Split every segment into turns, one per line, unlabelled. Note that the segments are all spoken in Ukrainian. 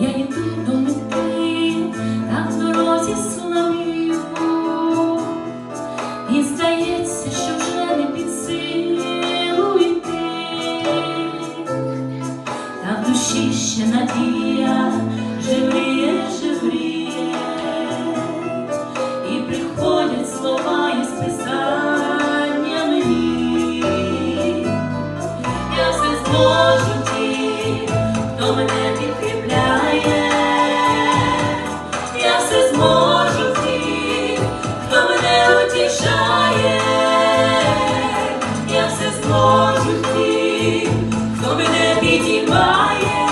я йду до в дорозі славію, і здається, що вже не під йти, та душі ще надій. хто мене підіймає,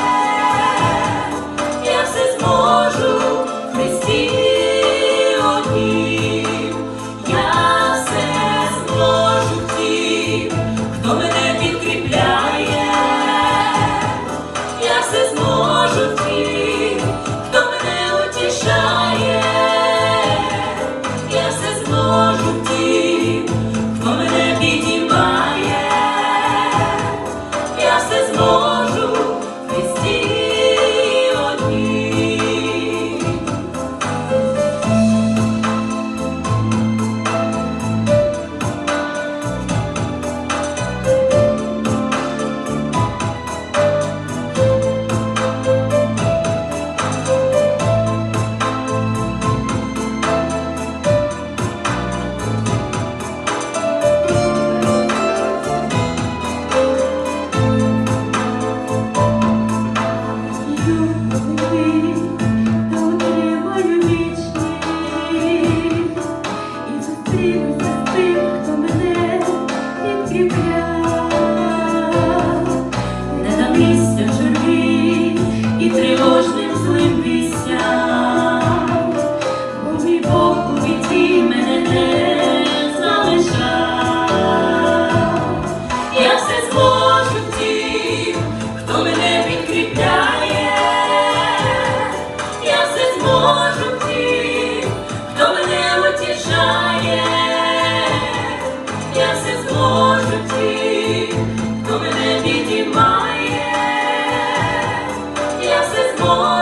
я все зможу в Христі я все зможу тим, хто мене підкріпляє, я все зможу тим. you. more.